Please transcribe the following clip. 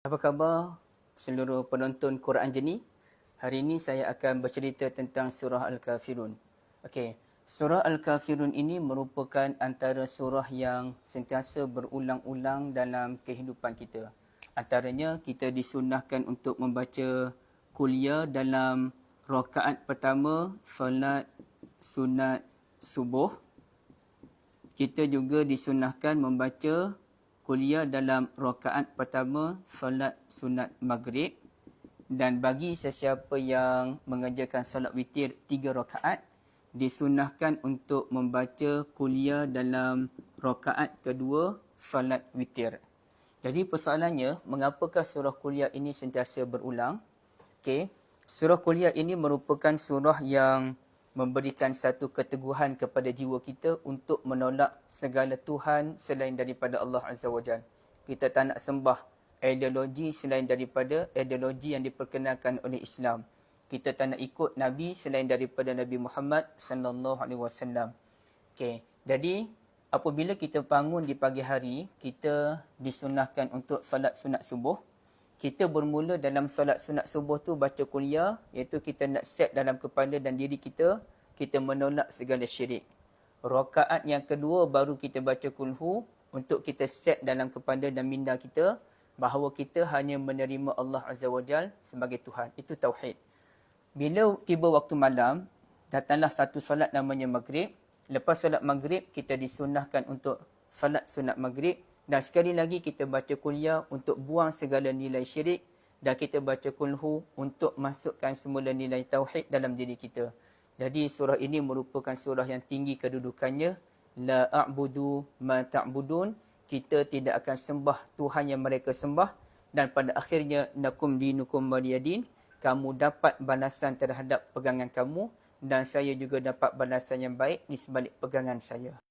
Apa khabar seluruh penonton Quran Jeni? Hari ini saya akan bercerita tentang surah Al-Kafirun. Okey, surah Al-Kafirun ini merupakan antara surah yang sentiasa berulang-ulang dalam kehidupan kita. Antaranya kita disunahkan untuk membaca kuliah dalam rakaat pertama solat sunat subuh. Kita juga disunahkan membaca kuliah dalam rakaat pertama solat sunat maghrib dan bagi sesiapa yang mengerjakan solat witir tiga rakaat disunahkan untuk membaca kuliah dalam rakaat kedua solat witir. Jadi persoalannya, mengapakah surah kuliah ini sentiasa berulang? Okey, surah kuliah ini merupakan surah yang memberikan satu keteguhan kepada jiwa kita untuk menolak segala Tuhan selain daripada Allah Azza wa Jal. Kita tak nak sembah ideologi selain daripada ideologi yang diperkenalkan oleh Islam. Kita tak nak ikut Nabi selain daripada Nabi Muhammad sallallahu alaihi wasallam. Okey. Jadi apabila kita bangun di pagi hari, kita disunahkan untuk solat sunat subuh. Kita bermula dalam solat sunat subuh tu baca kuliah iaitu kita nak set dalam kepala dan diri kita kita menolak segala syirik. Rakaat yang kedua baru kita baca kulhu untuk kita set dalam kepala dan minda kita bahawa kita hanya menerima Allah Azza wa Jal sebagai Tuhan. Itu tauhid. Bila tiba waktu malam, datanglah satu solat namanya maghrib. Lepas solat maghrib, kita disunahkan untuk solat sunat maghrib dan sekali lagi kita baca kuliah untuk buang segala nilai syirik dan kita baca kulhu untuk masukkan semula nilai tauhid dalam diri kita. Jadi surah ini merupakan surah yang tinggi kedudukannya. La a'budu ma ta'budun. Kita tidak akan sembah Tuhan yang mereka sembah. Dan pada akhirnya, nakum dinukum waliyadin. Kamu dapat balasan terhadap pegangan kamu. Dan saya juga dapat balasan yang baik di sebalik pegangan saya.